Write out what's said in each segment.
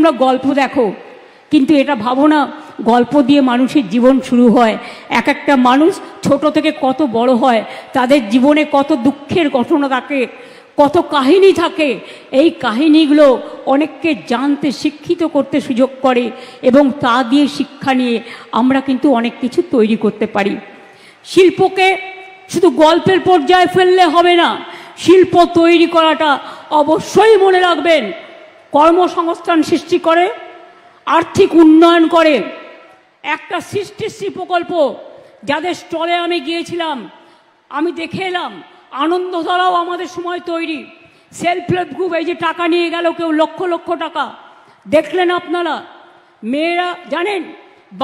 তোমরা গল্প দেখো। কিন্তু এটা ভাবো না, গল্প দিয়ে মানুষের জীবন শুরু হয়। এক একটা মানুষ ছোট থেকে কত বড় হয়, তাদের জীবনে কত দুঃখের ঘটনা থাকে, কত কাহিনী থাকে। এই কাহিনীগুলো অনেককে জানতে, শিক্ষিত করতে সুযোগ করে এবং তা দিয়ে শিক্ষা নিয়ে আমরা কিন্তু অনেক কিছু তৈরি করতে পারি। শিল্পকে শুধু গল্পের পর্যায়ে ফেললে হবে না, শিল্প তৈরি করাটা অবশ্যই মনে রাখবেন। কর্মসংস্থান সৃষ্টি করে, আর্থিক উন্নয়ন করে। একটা সৃষ্টিশ্রী প্রকল্প যাদের স্টলে আমি গিয়েছিলাম, আমি দেখে এলাম, আনন্দধারাও আমাদের সময় তৈরি। সেলফ হেল্প গ্রুপ এই যে টাকা নিয়ে গেল কেউ লক্ষ লক্ষ টাকা। দেখলেন আপনারা, মেয়েরা, জানেন,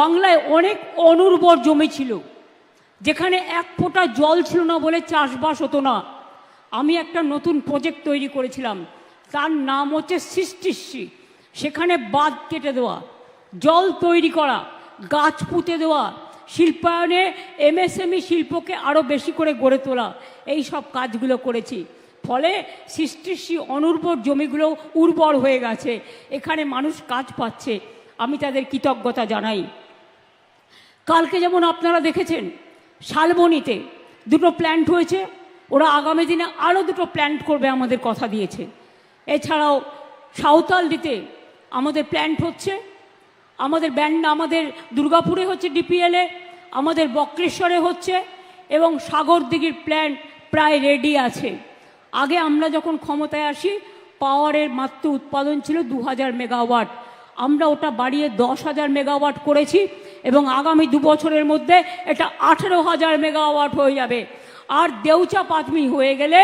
বাংলায় অনেক অনুর্বর জমি ছিল, যেখানে এক ফোঁটা জল ছিল না বলে চাষবাস হতো না। আমি একটা নতুন প্রজেক্ট তৈরি করেছিলাম। তার নাম হচ্ছে সৃষ্টিশ্রী সেখানে বাঁধ কেটে দেওয়া, জল তৈরি করা, গাছ পুঁতে দেওয়া, শিল্পায়নে এমএসএমই শিল্পকে আরও বেশি করে গড়ে তোলা, এই সব কাজগুলো করেছি। ফলে সৃষ্টিশ্রী অনুর্বর জমিগুলো উর্বর হয়ে গেছে। এখানে মানুষ কাজ পাচ্ছে। আমি তাদের কৃতজ্ঞতা জানাই। কালকে যেমন আপনারা দেখেছেন, শালবনিতে দুটো প্ল্যান্ট হয়েছে। ওরা আগামী দিনে আরও দুটো প্ল্যান্ট করবে আমাদের কথা দিয়েছে। এছাড়াও সাঁওতালডিতে আমাদের প্ল্যান্ট হচ্ছে। আমাদের ব্যান্ড আমাদের দুর্গাপুরে হচ্ছে ডিপিএলে আমাদের বক্রেশ্বরে হচ্ছে এবং সাগরদিঘির প্ল্যান্ট প্রায় রেডি আছে। আগে আমরা যখন ক্ষমতায় আসি পাওয়ারের মাত্র উৎপাদন ছিল দু হাজার মেগাওয়াট আমরা ওটা বাড়িয়ে দশ হাজার মেগাওয়াট করেছি এবং আগামী দু বছরের মধ্যে এটা আঠেরো হাজার মেগাওয়াট হয়ে যাবে। আর দেউচা পাতমি হয়ে গেলে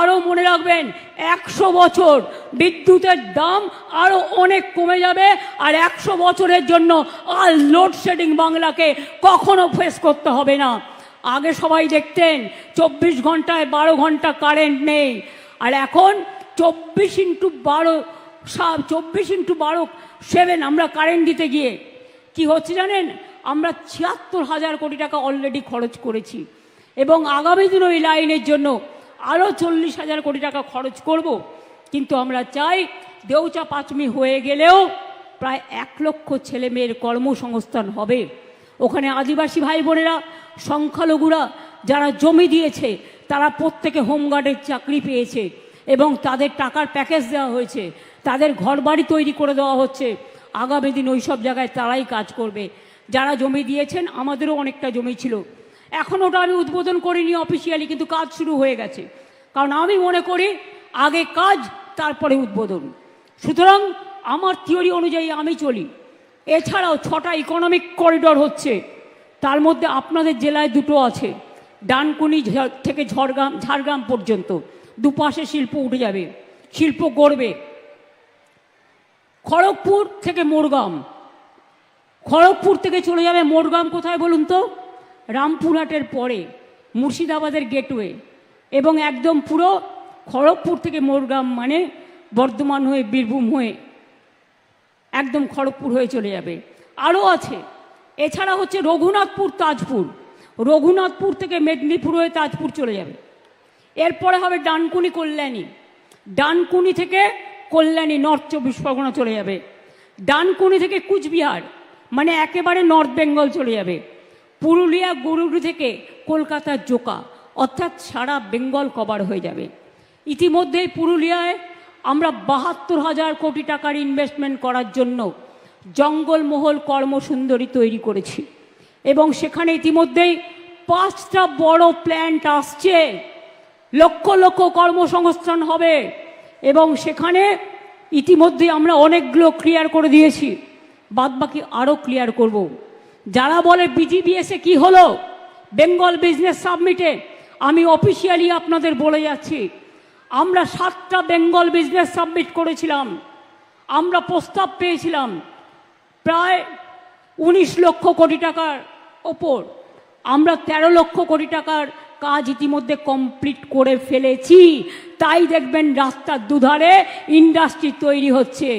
আরও মনে রাখবেন, একশো বছর বিদ্যুতের দাম আরও অনেক কমে যাবে, আর একশো বছরের জন্য আর লোডশেডিং বাংলাকে কখনো ফেস করতে হবে না। আগে সবাই দেখতেন, চব্বিশ ঘন্টায় বারো ঘণ্টা কারেন্ট নেই, আর এখন চব্বিশ ইন্টু বারো সাব চব্বিশ ইন্টু বারো সেভেন আমরা কারেন্ট দিতে গিয়ে, কি হচ্ছে জানেন? আমরা ছিয়াত্তর হাজার কোটি টাকা অলরেডি খরচ করেছি। এবং আগামী দিন ওই লাইনের জন্য আরও চল্লিশ হাজার কোটি টাকা খরচ করব। কিন্তু আমরা চাই দেউচা পাঁচমি হয়ে গেলেও প্রায় এক লক্ষ ছেলে মেয়ের কর্মসংস্থান হবে। ওখানে আদিবাসী ভাই বোনেরা, সংখ্যালঘুরা যারা জমি দিয়েছে, তারা প্রত্যেকে হোমগার্ডের চাকরি পেয়েছে এবং তাদের টাকার প্যাকেজ দেওয়া হয়েছে, তাদের ঘরবাড়ি তৈরি করে দেওয়া হচ্ছে। আগামী দিন ওই সব জায়গায় তারাই কাজ করবে। যারা জমি দিয়েছেন, আমাদেরও অনেকটা জমি ছিল। এখন ওটা আমি উদ্বোধন করিনি অফিসিয়ালি কিন্তু কাজ শুরু হয়ে গেছে। কারণ আমি মনে করি, আগে কাজ, তারপরে উদ্বোধন। সুতরাং আমার থিওরি অনুযায়ী আমি চলি। এছাড়াও ছটা ইকোনমিক করিডর হচ্ছে। তার মধ্যে আপনাদের জেলায় দুটো আছে। ডানকুনি থেকে ঝড়গ্রাম ঝাড়গ্রাম পর্যন্ত। দুপাশে শিল্প উঠে যাবে। শিল্প গড়বে। খড়গপুর থেকে মোরগাম। খড়গপুর থেকে চলে যাবে মোরগাম কোথায় বলুন তো? রামপুরহাটের পরে, মুর্শিদাবাদের গেটওয়ে এবং একদম পুরো খড়গপুর থেকে মোরগ্রাম মানে বর্ধমান হয়ে বীরভূম হয়ে একদম খড়গপুর হয়ে চলে যাবে। আরও আছে, এছাড়া হচ্ছে রঘুনাথপুর তাজপুর। রঘুনাথপুর থেকে মেদিনীপুর হয়ে তাজপুর চলে যাবে। এরপরে হবে ডানকুনি কল্যাণী। ডানকুনি থেকে কল্যাণী নর্থ চব্বিশ পরগনা চলে যাবে। ডানকুনি থেকে কুচবিহার মানে একেবারে নর্থ বেঙ্গল চলে যাবে। পুরুলিয়া গরুড়ি থেকে কলকাতার জোকা, অর্থাৎ সারা বেঙ্গল কভার হয়ে যাবে। ইতিমধ্যেই পুরুলিয়ায় আমরা বাহাত্তর হাজার কোটি টাকার ইনভেস্টমেন্ট করার জন্য জঙ্গলমহল কর্মসুন্দরী তৈরি করেছি। এবং সেখানে ইতিমধ্যেই পাঁচটা বড় প্ল্যান্ট আসছে। লক্ষ লক্ষ কর্মসংস্থান হবে। এবং সেখানে ইতিমধ্যে আমরা অনেকগুলো ক্লিয়ার করে দিয়েছি। বাদবাকি আরও ক্লিয়ার করব। যারা বলে বিজিবিএসে কি হলো? বেঙ্গল বিজনেস সাবমিটে। আমি অফিসিয়ালি আপনাদের বলে যাচ্ছি, আমরা সাতটা বেঙ্গল বিজনেস সাবমিট করেছিলাম। আমরা প্রস্তাব পেয়েছিলাম প্রায় উনিশ লক্ষ কোটি টাকার ওপর। আমরা ১৩ লক্ষ কোটি টাকার কাজ ইতিমধ্যে কমপ্লিট করে ফেলেছি। তাই দেখবেন রাস্তার দুধারে ইন্ডাস্ট্রি তৈরি হচ্ছে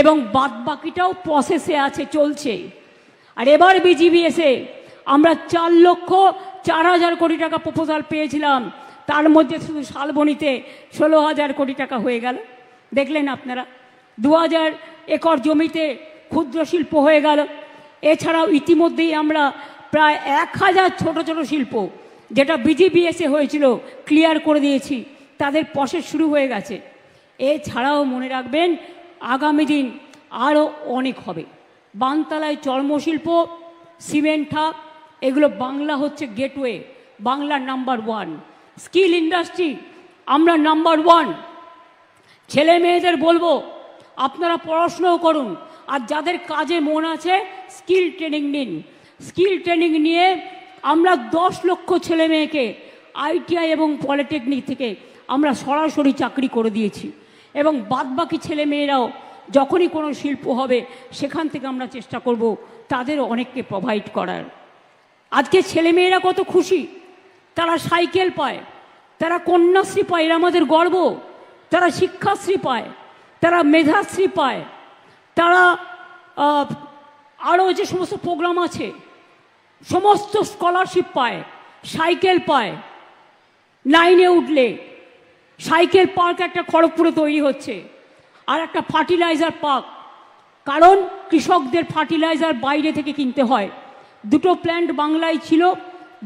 এবং বাদবাকিটাও প্রসেসে আছে, চলছে। আর এবার বিজিবিএসে আমরা চার লক্ষ চার হাজার কোটি টাকা প্রপোজাল পেয়েছিলাম। তার মধ্যে শুধু শালবনিতে ষোলো হাজার কোটি টাকা হয়ে গেল। দেখলেন আপনারা, দু হাজার একর জমিতে ক্ষুদ্র শিল্প হয়ে গেল। এছাড়াও ইতিমধ্যেই আমরা প্রায় এক হাজার ছোট ছোটো শিল্প, যেটা বিজিবিএসে হয়েছিল ক্লিয়ার করে দিয়েছি। তাদের প্রসেস শুরু হয়ে গেছে। এছাড়াও মনে রাখবেন, আগামী দিন আরও অনেক হবে। বানতলায় চর্মশিল্প, সিমেন্ট, এগুলো বাংলা হচ্ছে gateway, Bangla number one. Skill industry, আমরা নাম্বার ওয়ান। ছেলে মেয়েদের বলব, আপনারা পড়াশুনোও করুন, আর যাদের কাজে মন আছে, স্কিল ট্রেনিং নিন। স্কিল ট্রেনিং নিয়ে আমরা দশ লক্ষ ছেলে মেয়েকে আইটিআই এবং পলিটেকনিক থেকে আমরা সরাসরি চাকরি করে দিয়েছি। এবং বাদবাকি ছেলে মেয়েরাও যখনই কোনো শিল্প হবে, সেখান থেকে আমরা চেষ্টা করব তাদের অনেককে প্রোভাইড করার। আজকে ছেলেমেয়েরা কত খুশি। তারা সাইকেল পায়। তারা কন্যাশ্রী পায়, এরা আমাদের গর্ব। তারা শিক্ষাশ্রী পায়। তারা মেধাশ্রী পায়। তারা আরও যে সমস্ত প্রোগ্রাম আছে, সমস্ত স্কলারশিপ পায় সাইকেল পায়। নাইনে উঠলে সাইকেল পার্ক একটা খড়গপুরে তৈরি হচ্ছে। আর একটা ফার্টিলাইজার পার্ক। কারণ কৃষকদের ফার্টিলাইজার বাইরে থেকে কিনতে হয়। দুটো প্ল্যান্ট বাংলায় ছিল,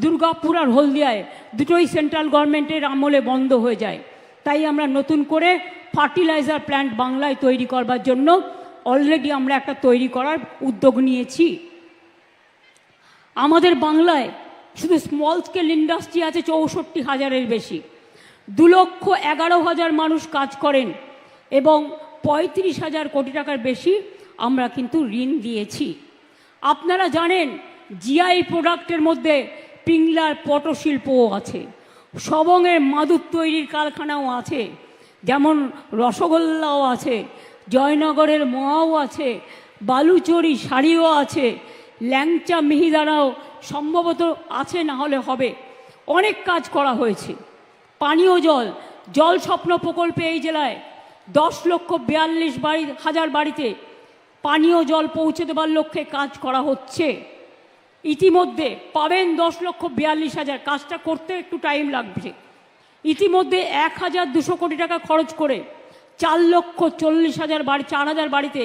দুর্গাপুর আর হলদিয়ায়। দুটোই সেন্ট্রাল গভর্নমেন্টের আমলে বন্ধ হয়ে যায়। তাই আমরা নতুন করে ফার্টিলাইজার প্ল্যান্ট বাংলায় তৈরি করবার জন্য অলরেডি আমরা একটা তৈরি করার উদ্যোগ নিয়েছি। আমাদের বাংলায় শুধু স্মল স্কেল ইন্ডাস্ট্রি আছে চৌষট্টি হাজারের বেশি। দু লক্ষ এগারো হাজার মানুষ কাজ করেন এবং পঁয়ত্রিশ হাজার কোটি টাকার বেশি আমরা কিন্তু ঋণ দিয়েছি। আপনারা জানেন জিআই প্রোডাক্টের মধ্যে পিংলার পটশিল্পও আছে সবংয়ের মাদুর তৈরির কারখানাও আছে, যেমন রসগোল্লাও আছে, জয়নগরের মোয়াও আছে, বালুচরি শাড়িও আছে, ল্যাংচা মিহিদানাও সম্ভবত আছে না হলে হবে। অনেক কাজ করা হয়েছে। পানীয় জল জল স্বপ্ন প্রকল্পে এই জেলায় দশ লক্ষ বিয়াল্লিশ বাড়ি, হাজার বাড়িতে পানীয় জল পৌঁছে দেবার লক্ষ্যে কাজ করা হচ্ছে। ইতিমধ্যে পাবেন দশ লক্ষ বিয়াল্লিশ হাজার। কাজটা করতে একটু টাইম লাগবে। ইতিমধ্যে এক হাজার দুশো কোটি টাকা খরচ করে চার লক্ষ চল্লিশ হাজার বাড়ি, চার হাজার বাড়িতে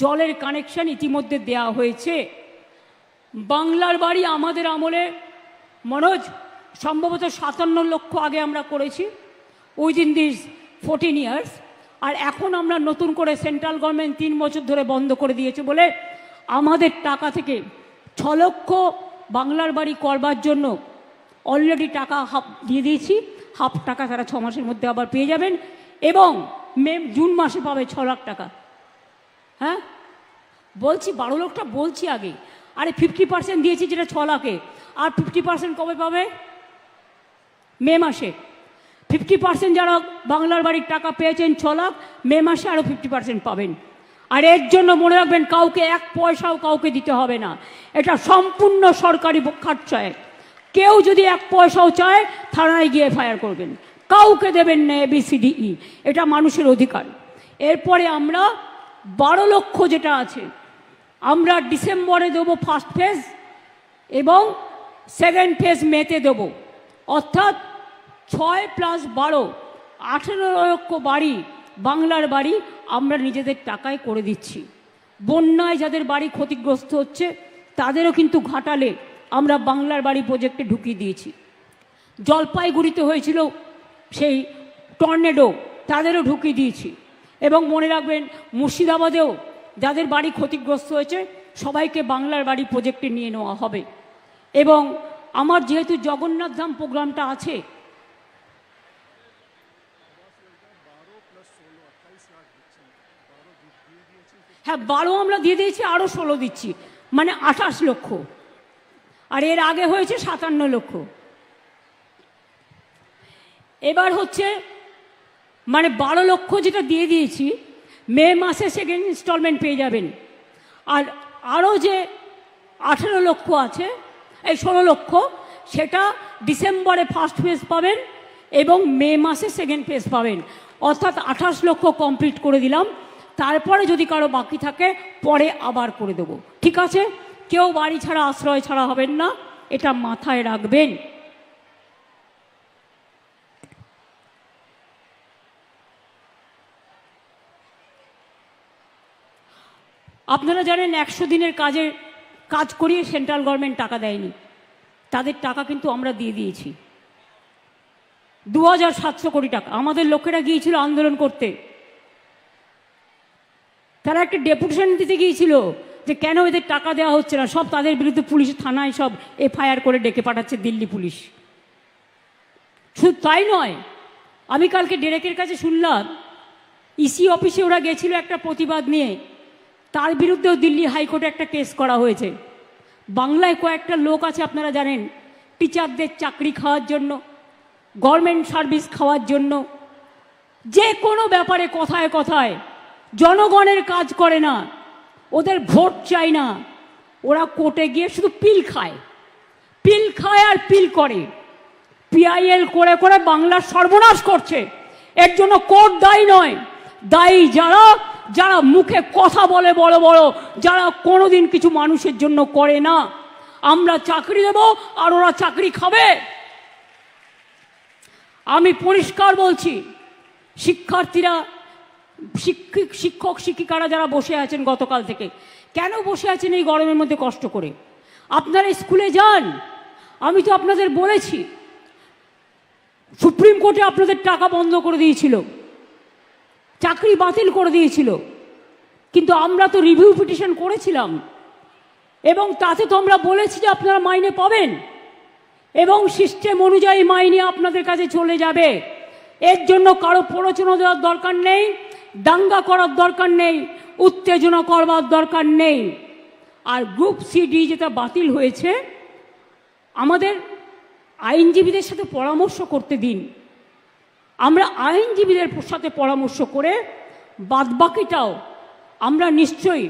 জলের কানেকশন ইতিমধ্যে দেয়া হয়েছে। বাংলার বাড়ি আমাদের আমলে, মনোজ, সম্ভবত সাতান্ন লক্ষ আগে আমরা করেছি। উইদিন দিস ফোরটিন ইয়ার্স আর এখন আমরা নতুন করে সেন্ট্রাল গভর্নমেন্ট তিন বছর ধরে বন্ধ করে দিয়েছে বলে আমাদের টাকা থেকে ছ লক্ষ বাংলার বাড়ি করবার জন্য অলরেডি টাকা হাফ দিয়ে দিয়েছি। হাফ টাকা তারা ছ মাসের মধ্যে আবার পেয়ে যাবেন। এবং মে, জুন মাসে পাবে ছ লাখ টাকা। হ্যাঁ? বলছি, বারো লক্ষটা বলছি আগে। আরে ফিফটি পার্সেন্ট দিয়েছি যেটা ছ লাখে। আর ফিফটি পার্সেন্ট কবে পাবে? মে মাসে। ফিফটি পার্সেন্ট যারা বাংলার বাড়ির টাকা পেয়েছেন ছ লাখ, মে মাসে আরও ফিফটি পার্সেন্ট পাবেন। আর এর জন্য মনে রাখবেন, কাউকে এক পয়সাও কাউকে দিতে হবে না। এটা সম্পূর্ণ সরকারি খাটছয় কেউ যদি এক পয়সাও চায়, থানায় গিয়ে ফায়ার করবেন। কাউকে দেবেন না এবিসিডিই এটা মানুষের অধিকার। এরপরে আমরা বারো লক্ষ যেটা আছে, আমরা ডিসেম্বরে দেবো ফার্স্ট ফেজ এবং সেকেন্ড ফেজ মেতে দেব। অর্থাৎ ছয় প্লাস বারো, আঠেরো লক্ষ বাড়ি, বাংলার বাড়ি আমরা নিজেদের টাকায় করে দিচ্ছি। বন্যায় যাদের বাড়ি ক্ষতিগ্রস্ত হচ্ছে, তাদেরও কিন্তু ঘাটালে আমরা বাংলার বাড়ি প্রজেক্টে ঢুকিয়ে দিয়েছি। জলপাইগুড়িতে হয়েছিল সেই টর্নেডো তাদেরও ঢুকিয়ে দিয়েছি। এবং মনে রাখবেন, মুর্শিদাবাদেও যাদের বাড়ি ক্ষতিগ্রস্ত হয়েছে, সবাইকে বাংলার বাড়ি প্রজেক্টে নিয়ে নেওয়া হবে। এবং আমার যেহেতু জগন্নাথ ধাম প্রোগ্রামটা আছে হ্যাঁ বারো আমরা দিয়ে দিয়েছি আরও ষোলো দিচ্ছি। মানে আঠাশ লক্ষ। আর এর আগে হয়েছে সাতান্ন লক্ষ। এবার হচ্ছে মানে বারো লক্ষ যেটা দিয়ে দিয়েছি, মে মাসে সেকেন্ড ইনস্টলমেন্ট পেয়ে যাবেন। আর আরও যে আঠেরো লক্ষ আছে, এই ষোলো লক্ষ, সেটা ডিসেম্বরে ফার্স্ট ফেজ পাবেন এবং মে মাসে সেকেন্ড ফেজ পাবেন। অর্থাৎ আঠাশ লক্ষ কমপ্লিট করে দিলাম। তারপরে যদি কারও বাকি থাকে, পরে আবার করে দেবো। ঠিক আছে? কেউ বাড়ি ছাড়া, আশ্রয় ছাড়া হবেন না। এটা মাথায় রাখবেন। আপনারা জানেন, একশো দিনের কাজের কাজ করিয়ে সেন্ট্রাল গভর্নমেন্ট টাকা দেয়নি। তাদের টাকা কিন্তু আমরা দিয়ে দিয়েছি। দু হাজার সাতশো কোটি টাকা। আমাদের লোকেরা গিয়েছিল আন্দোলন করতে। তারা একটা ডেপুটেশন দিতে গিয়েছিল যে কেন এদের টাকা দেওয়া হচ্ছে না? সব তাদের বিরুদ্ধে পুলিশ থানায় সব এফআইআর করে ডেকে পাঠাচ্ছে দিল্লি পুলিশ। শুধু তাই নয়, আমি কালকে ডেরেকের কাছে শুনলাম ইসি অফিসে ওরা গেছিল একটা প্রতিবাদ নিয়ে। তার বিরুদ্ধেও দিল্লি হাইকোর্টে একটা কেস করা হয়েছে। বাংলায় কয়েকটা লোক আছে আপনারা জানেন, টিচারদের চাকরি খাওয়ার জন্য, গভর্নমেন্ট সার্ভিস খাওয়ার জন্য। যে কোনো ব্যাপারে কথায় কথায় জনগণের কাজ করে না। ওদের ভোট চাই না। ওরা কোর্টে গিয়ে শুধু পিল খায়। পিল খায় আর পিল করে। পিআইএল করে করে বাংলার সর্বনাশ করছে। এর জন্য কোর্ট দায়ী নয়। দায়ী যারা যারা মুখে কথা বলে বড় বড়, যারা কোনোদিন কিছু মানুষের জন্য করে না। আমরা চাকরি দেব আর ওরা চাকরি খাবে। আমি পরিষ্কার বলছি, শিক্ষার্থীরা শিক্ষিক, শিক্ষক, শিক্ষিকারা যারা বসে আছেন গতকাল থেকে, কেন বসে আছেন এই গরমের মধ্যে কষ্ট করে? আপনারা স্কুলে যান। আমি তো আপনাদের বলেছি, সুপ্রিম কোর্টে আপনাদের টাকা বন্ধ করে দিয়েছিল, চাকরি বাতিল করে দিয়েছিল, কিন্তু আমরা তো রিভিউ পিটিশন করেছিলাম, এবং তাতে তো আমরা বলেছি যে আপনারা মাইনে পাবেন, এবং সিস্টেম অনুযায়ী মাইনে আপনাদের কাছে চলে যাবে। এর জন্য কারও প্ররোচনা দেওয়ার দরকার নেই। দাঙ্গা করার দরকার নেই, উত্তেজনা করবার দরকার নেই। আর গ্রুপ সিডি যেটা বাতিল হয়েছে, আমাদের আইনজীবীদের সাথে পরামর্শ করতে দিন। আমরা আইনজীবীদের সাথে পরামর্শ করে বাদবাকিটাও আমরা নিশ্চয়ই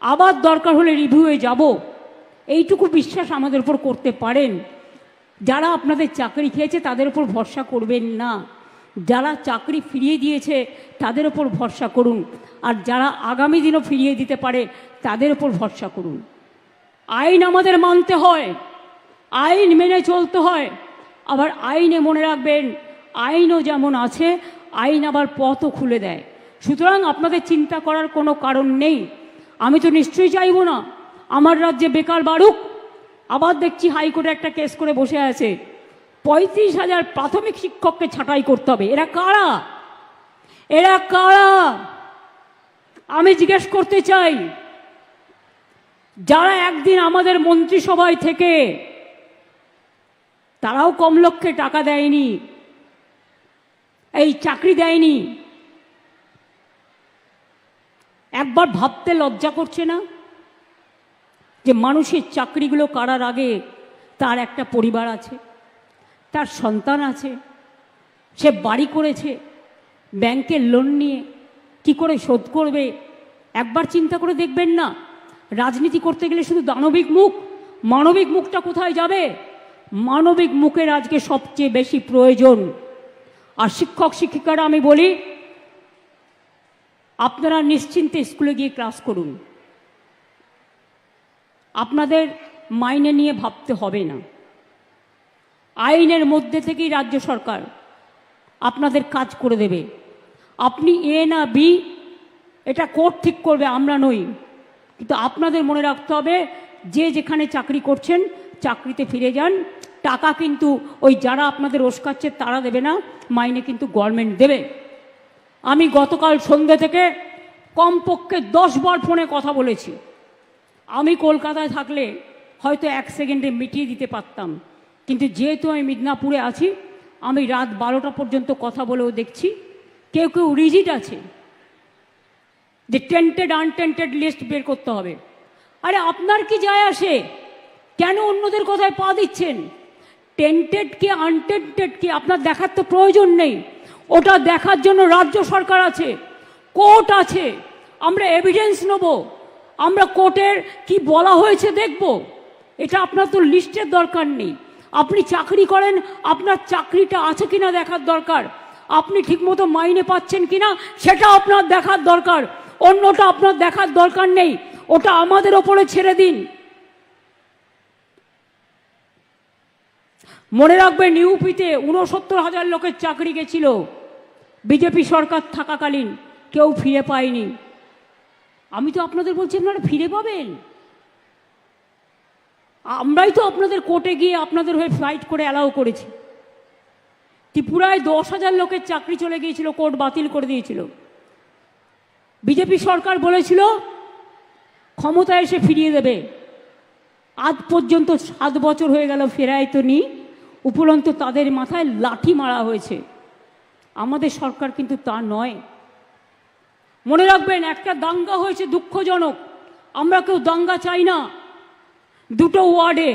আবার দরকার হলে রিভিউয়ে যাব। এইটুকু বিশ্বাস আমাদের উপর করতে পারেন। যারা আপনাদের চাকরি খেয়েছে তাদের উপর ভরসা করবেন না। যারা চাকরি ফিরিয়ে দিয়েছে, তাদের উপর ভরসা করুন। আর যারা আগামী দিনও ফিরিয়ে দিতে পারে, তাদের উপর ভরসা করুন। আইন আমাদের মানতে হয়। আইন মেনে চলতে হয়। আবার আইনে মনে রাখবেন, আইনও যেমন আছে, আইন আবার পথও খুলে দেয়। সুতরাং আপনাদের চিন্তা করার কোনো কারণ নেই। আমি তো নিশ্চয়ই চাইব না। আমার রাজ্যে বেকার বাড়ুক। আবার দেখছি হাইকোর্টে একটা কেস করে বসে আছে। পঁয়ত্রিশ হাজার প্রাথমিক শিক্ষককে ছাঁটাই করতে হবে। এরা কারা? এরা কারা? আমি জিজ্ঞেস করতে চাই, যারা একদিন আমাদের মন্ত্রিসভায় থেকে তারাও কম লক্ষ্যে টাকা দেয়নি, এই চাকরি দেয়নি, একবার ভাবতে লজ্জা করছে না যে মানুষের চাকরিগুলো কারার আগে তার একটা পরিবার আছে? তার সন্তান আছে, সে বাড়ি করেছে ব্যাংকের লোন নিয়ে কি করে শোধ করবে? একবার চিন্তা করে দেখবেন না, রাজনীতি করতে গেলে শুধু দানবিক মুখ, মানবিক মুখটা কোথায় যাবে? মানবিক মুখের আজকে সবচেয়ে বেশি প্রয়োজন। আর শিক্ষক শিক্ষিকারা আমি বলি, আপনারা নিশ্চিন্তে স্কুলে গিয়ে ক্লাস করুন। আপনাদের মাইনে নিয়ে ভাবতে হবে না। আইনের মধ্যে থেকেই রাজ্য সরকার আপনাদের কাজ করে দেবে। আপনি এ না বি, এটা কোর্ট ঠিক করবে, আমরা নই। কিন্তু আপনাদের মনে রাখতে হবে, যে যেখানে চাকরি করছেন, চাকরিতে ফিরে যান। টাকা কিন্তু ওই যারা আপনাদের ওস্কাচ্ছে, তারা দেবে না, মাইনে কিন্তু গভর্নমেন্ট দেবে। আমি গতকাল সন্ধ্যে থেকে কমপক্ষে দশ বার ফোনে কথা বলেছি। আমি কলকাতায় থাকলে হয়তো এক সেকেন্ডে মিটিয়ে দিতে পারতাম। কিন্তু যেহেতু আমি মিদনাপুরে আছি, আমি রাত বারোটা পর্যন্ত কথা বলেও দেখছি। কেউ কেউ রিজিট আছে যে টেন্টেড আনটেন্টেড লিস্ট বের করতে হবে। আরে আপনার কি যায় আসে? কেন অন্যদের কথায় পা দিচ্ছেন? টেন্টেড কি আনটেন্টেড কি আপনার দেখার তো প্রয়োজন নেই। ওটা দেখার জন্য রাজ্য সরকার আছে, কোর্ট আছে। আমরা এভিডেন্স নেব। আমরা কোর্টের কি বলা হয়েছে দেখব। এটা আপনার তো লিস্টের দরকার নেই। আপনি চাকরি করেন, আপনার চাকরিটা আছে কিনা দেখার দরকার। আপনি ঠিকমতো মাইনে পাচ্ছেন কিনা, সেটা আপনার দেখার দরকার। অন্যটা আপনার দেখার দরকার নেই। ওটা আমাদের ওপরে ছেড়ে দিন। মনে রাখবেন, ইউপিতে উনসত্তর হাজার লোকের চাকরি গেছিল। বিজেপি সরকার থাকাকালীন, কেউ ফিরে পায়নি। আমি তো আপনাদের বলছি, আপনারা ফিরে পাবেন? আমরাই তো আপনাদের কোর্টে গিয়ে আপনাদের হয়ে ফাইট করে অ্যালাউ করেছি। ত্রিপুরায় দশ হাজার লোকের চাকরি চলে গিয়েছিল কোর্ট বাতিল করে দিয়েছিল। বিজেপি সরকার বলেছিল ক্ষমতা এসে ফিরিয়ে দেবে। আজ পর্যন্ত সাত বছর হয়ে গেল ফেরায় তো নি, উপরন্ত তাদের মাথায় লাঠি মারা হয়েছে। আমাদের সরকার কিন্তু তা নয়। মনে রাখবেন, একটা দাঙ্গা হয়েছে দুঃখজনক। আমরা কেউ দাঙ্গা চাই না। দুটো ওয়ার্ডে